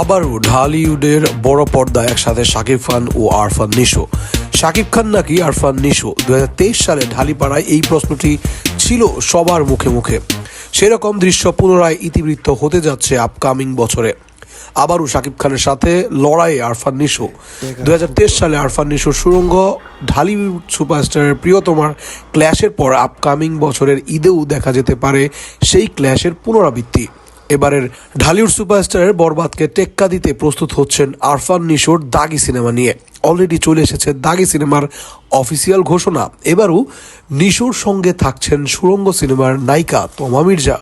আবারও ঢালিউডের বড় পর্দায় একসাথে শাকিব খান ও আরফান নিশো। শাকিব খান নাকি আরফান নিশো? দু হাজার তেইশ সালে ঢালিপাড়ায় এই প্রশ্নটি ছিল সবার মুখে মুখে। সেরকম দৃশ্য পুনরায় ইতিবৃত্ত হতে যাচ্ছে আপকামিং বছরে। আবারও শাকিব খানের সাথে লড়াইয়ে আরফান নিশো। দুই হাজার তেইশ সালে আরফান নিশো সুরঙ্গ ঢালিউড সুপারস্টারের প্রিয়তমার ক্ল্যাশের পর আপকামিং বছরের ঈদেও দেখা যেতে পারে সেই ক্ল্যাশের পুনরাবৃত্তি। এবারের ঢালিউড সুপারস্টারের বরবাদকে টেক্কা দিতে প্রস্তুত হচ্ছেন আরফান নিশোর দাগি সিনেমা নিয়ে। অলরেডি চলে এসেছে দাগি সিনেমার অফিসিয়াল ঘোষণা। এবারও নিশোর সঙ্গে থাকছেন সুরঙ্গ সিনেমার নায়িকা তমা মির্জা।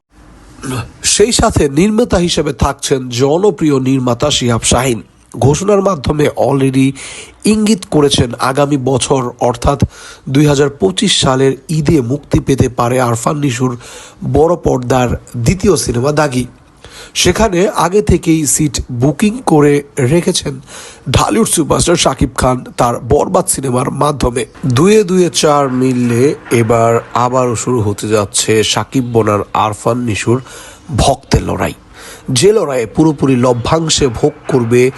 সেই সাথে নির্মাতা হিসেবে থাকছেন জনপ্রিয় নির্মাতা শিহাব শাহিন। ঘোষণার মাধ্যমে অলরেডি ইঙ্গিত করেছেন আগামী বছর, অর্থাৎ দুই হাজার পঁচিশ সালের ঈদে মুক্তি পেতে পারে আরফান নিশুর বড় পর্দার দ্বিতীয় সিনেমা দাগি। সেখানে আগে থেকেই সিট বুকিং করে রেখেছেন ঢালিউড সুপারস্টার শাকিব খান তার বরবাদ সিনেমার মাধ্যমে। দুয়ে দুয়ে চার মিললে এবার আবারও শুরু হতে যাচ্ছে শাকিব বোনার আরফান নিশুর ভক্তের লড়াই। যে লড়াইয়ে পুরোপুরি লভ্যাংশে ভোগ করবে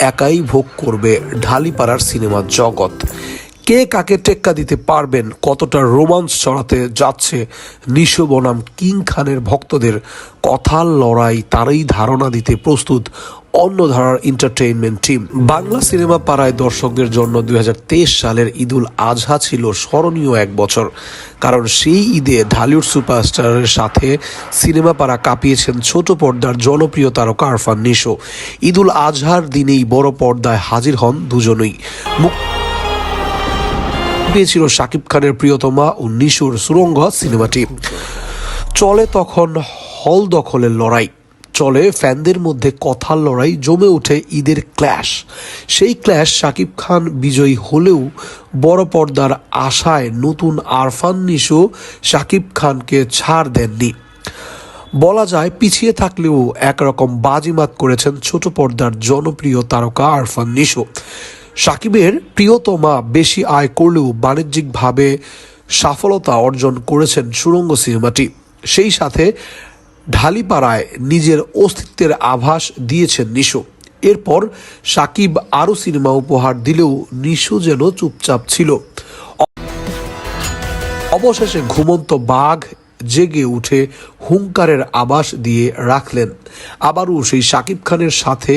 একাই ভোগ করবে ঢালিপাড়ার সিনেমা জগৎ। কে কাকে টেক্কা দিতে পারবেন, কতটা রোমাঞ্চ ছড়াতে যাচ্ছে নিশো বনাম কিং খানের ভক্তদের, কথার লড়াই তারই ধারণা দিতে প্রস্তুত অন্য ধারার এন্টারটেইনমেন্ট টিম বাংলা সিনেমা পাড়ায় দর্শকদের জন্য দু হাজার তেইশ সালের ঈদুল আজহা ছিল স্মরণীয় এক বছর। কারণ সেই ঈদে ঢালিউড সুপারস্টারের সাথে সিনেমা পাড়া কাঁপিয়েছেন ছোট পর্দার জনপ্রিয় তারকা আরফান নিশো। ঈদুল আজহার দিনেই বড় পর্দায় হাজির হন দুজনেই। পেয়েছিল শাকিব খানের প্রিয়তমা ও নিশুর সুরঙ্গ সিনেমাটি। চলে তখন হল দখলের লড়াই। চলে ফ্যানদের মধ্যে কথার লড়াই জমে ওঠে ঈদের ক্ল্যাশ। সেই ক্ল্যাশ শাকিব খান বিজয়ী হলেও বড় পর্দার আশায় নতুন আরফান, নিশো, শাকিব খানকে ছাড় দেননি। বলা যায় পিছিয়ে থাকলেও একরকম বাজিমাত করেছেন ছোট পর্দার জনপ্রিয় তারকা আরফান, নিশো। সাকিবের প্রিয়তমা বেশি আয় করলেও বাণিজ্যিকভাবে সফলতা অর্জন করেছেন সুরঙ্গ সিনেমাটি। সেই সাথে ঢালিপাড়ায় নিজের অস্তিত্বের আভাস দিয়েছেন নিশো। এরপর সাকিব আরও সিনেমা উপহার দিলেও নিশো যেন চুপচাপ ছিল। অবশেষে ঘুমন্ত বাঘ জেগে উঠে হুঙ্কারের আবাস দিয়ে রাখলেন। আবারও সেই সাকিব খানের সাথে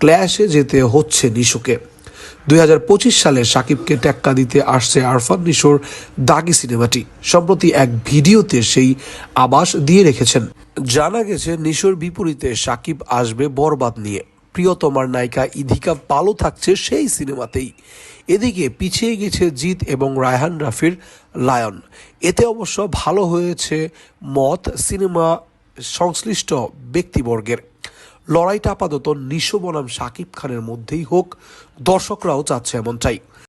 ক্ল্যাশে যেতে হচ্ছে নিশোকে। দুই হাজার পঁচিশ সালে সাকিবকে টেক্কা দিতে আসছে আরফান নিশোর দাগি সিনেমাটি। সম্প্রতি এক ভিডিওতে সেই আবাস দিয়ে রেখেছেন। জানা গেছে, নিশোর বিপরীতে সাকিব আসবে বরবাদ নিয়ে। প্রিয়তমার নায়িকা ইধিকা পালো থাকছে সেই সিনেমাতেই। এদিকে পিছিয়ে গেছে জিৎ এবং রায়হান রাফির লায়ন। এতে অবশ্য ভালো হয়েছে মত সিনেমা সংশ্লিষ্ট ব্যক্তিবর্গের। লড়াইটা আপাতত নিশো বনাম শাকিব খানের মধ্যেই হোক দর্শকরাও চাচ্ছে এমনটাই।